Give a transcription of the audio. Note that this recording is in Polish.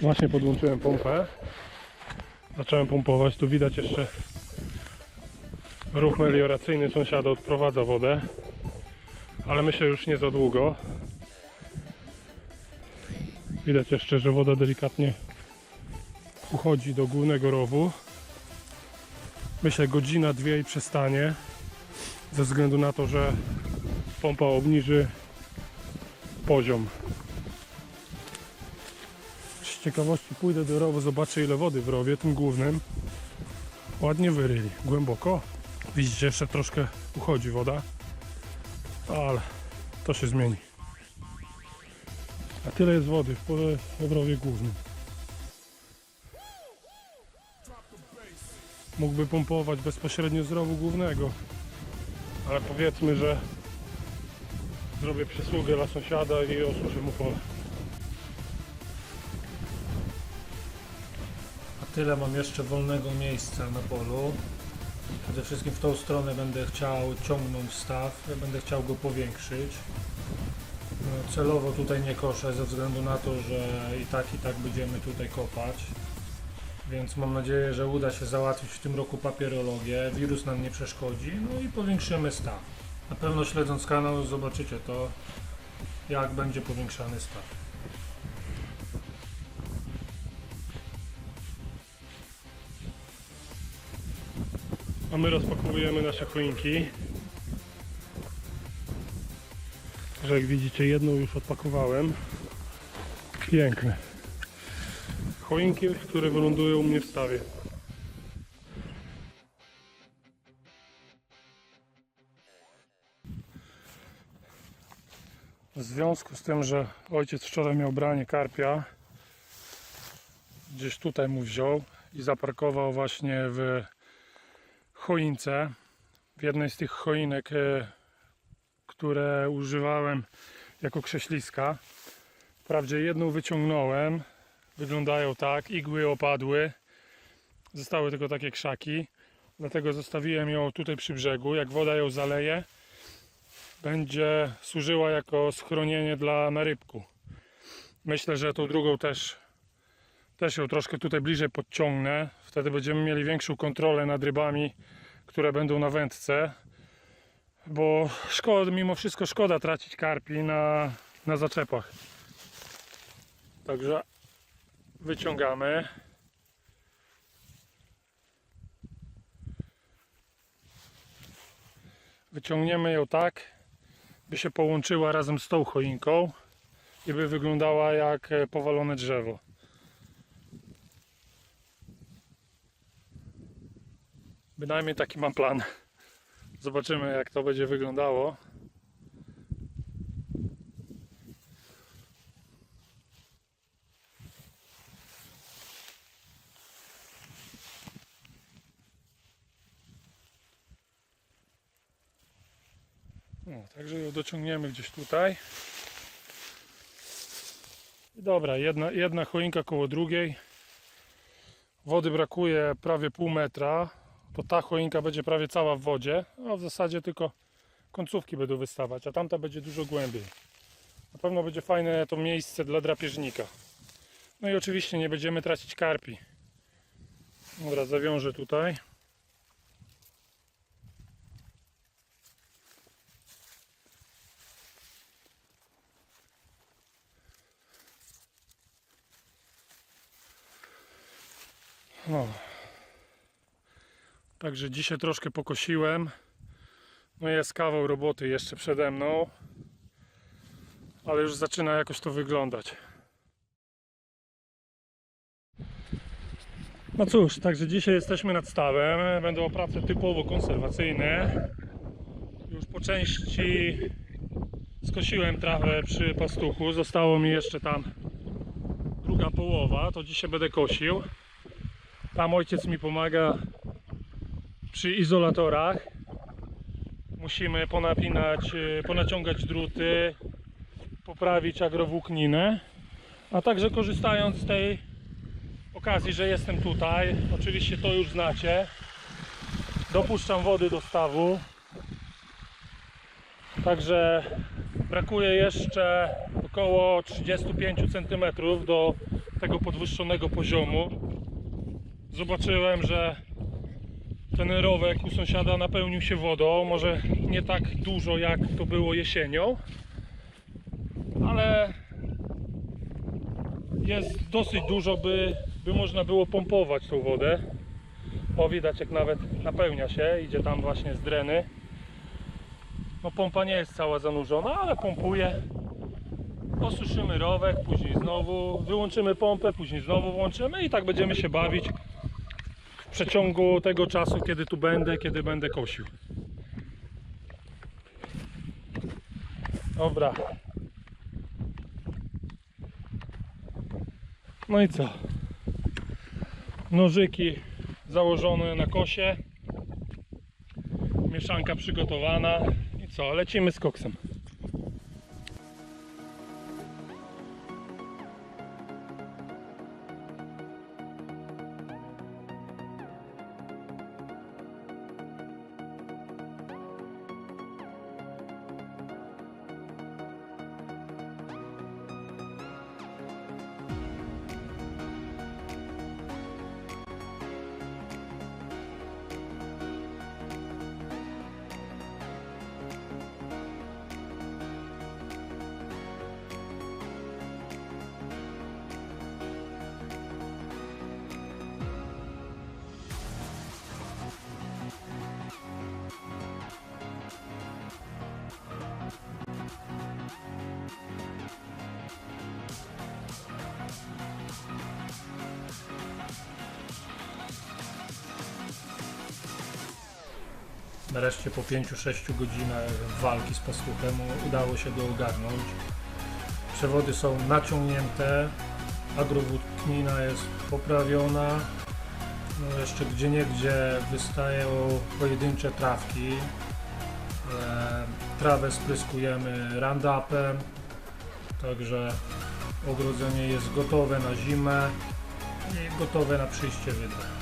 Właśnie podłączyłem pompę. Zacząłem pompować. Tu widać jeszcze ruch melioracyjny sąsiada odprowadza wodę. Ale myślę już nie za długo. Widać jeszcze, że woda delikatnie uchodzi do głównego rowu. Myślę godzina, dwie i przestanie. Ze względu na to, że pompa obniży poziom. Z ciekawości pójdę do rowu, zobaczę ile wody w rowie, tym głównym. Ładnie wyryli, głęboko. Widzicie, jeszcze troszkę uchodzi woda. Ale to się zmieni. A tyle jest wody w, pole- w rowie głównym. Mógłby pompować bezpośrednio z rowu głównego. Ale powiedzmy, że zrobię przysługę dla sąsiada i osuszę mu pole. Tyle mam jeszcze wolnego miejsca na polu. Przede wszystkim w tą stronę będę chciał ciągnąć staw, będę chciał go powiększyć. No, Celowo tutaj nie koszę ze względu na to, że i tak i tak będziemy tutaj kopać. Więc mam nadzieję, że uda się załatwić w tym roku papierologię, wirus nam nie przeszkodzi, no i powiększymy staw. Na pewno śledząc kanał zobaczycie to, jak będzie powiększany staw. A my rozpakowujemy nasze choinki. Że jak widzicie jedną już odpakowałem. Piękne. Choinki, które wylądują u mnie w stawie. W związku z tym, że ojciec wczoraj miał branie karpia, gdzieś tutaj mu wziął i zaparkował właśnie w choince. W jednej z tych choinek, e, które używałem jako krześliska. Wprawdzie jedną wyciągnąłem. Wyglądają tak, igły opadły. Zostały tylko takie krzaki. Dlatego zostawiłem ją tutaj przy brzegu. Jak woda ją zaleje, będzie służyła jako schronienie dla narybku. Myślę, że tą drugą też, też ją troszkę tutaj bliżej podciągnę. Wtedy będziemy mieli większą kontrolę nad rybami, które będą na wędce. Bo szkoda, mimo wszystko szkoda tracić karpi na, na zaczepach. Także wyciągamy. Wyciągniemy ją tak, by się połączyła razem z tą choinką i by wyglądała jak e, powalone drzewo. Bynajmniej taki mam plan. Zobaczymy jak to będzie wyglądało. No, także ją dociągniemy gdzieś tutaj. Dobra, jedna, jedna choinka koło drugiej. Wody brakuje prawie pół metra. To ta choinka będzie prawie cała w wodzie. A w zasadzie tylko końcówki będą wystawać, a tamta będzie dużo głębiej. Na pewno będzie fajne to miejsce dla drapieżnika. No i oczywiście nie będziemy tracić karpi. Dobra, zawiążę tutaj. No. Także dzisiaj troszkę pokosiłem. No jest kawał roboty jeszcze przede mną. Ale już zaczyna jakoś to wyglądać. No cóż, także dzisiaj jesteśmy nad stawem. Będą prace typowo konserwacyjne. Już po części skosiłem trawę przy pastuchu. Zostało mi jeszcze tam druga połowa. To dzisiaj będę kosił. Tam ojciec mi pomaga przy izolatorach. Musimy ponapinać, y, ponaciągać druty, poprawić agrowłókninę. A także korzystając z tej okazji, że jestem tutaj, oczywiście to już znacie, dopuszczam wody do stawu. Także Brakuje jeszcze około 35 cm do tego podwyższonego poziomu. Zobaczyłem, że ten rowek u sąsiada napełnił się wodą. Może nie tak dużo jak to było jesienią, ale jest dosyć dużo, by, by można było pompować tą wodę. O, widać jak nawet napełnia się, idzie tam właśnie z dreny. No pompa nie jest cała zanurzona, ale pompuje. Osuszymy rowek, później znowu wyłączymy pompę, później znowu włączymy i tak będziemy się bawić przeciągu tego czasu, kiedy tu będę, kiedy będę kosił. Dobra. No i co? Nożyki założone na kosie. Mieszanka przygotowana. I co? Lecimy z koksem. Nareszcie po 5-6 godzinach walki z pastuchem udało się go ogarnąć. Przewody są naciągnięte, agrowłóknina jest poprawiona. No jeszcze gdzie niegdzie wystają pojedyncze trawki. E, Trawę spryskujemy Roundupem, także ogrodzenie jest gotowe na zimę i gotowe na przyjście wydra.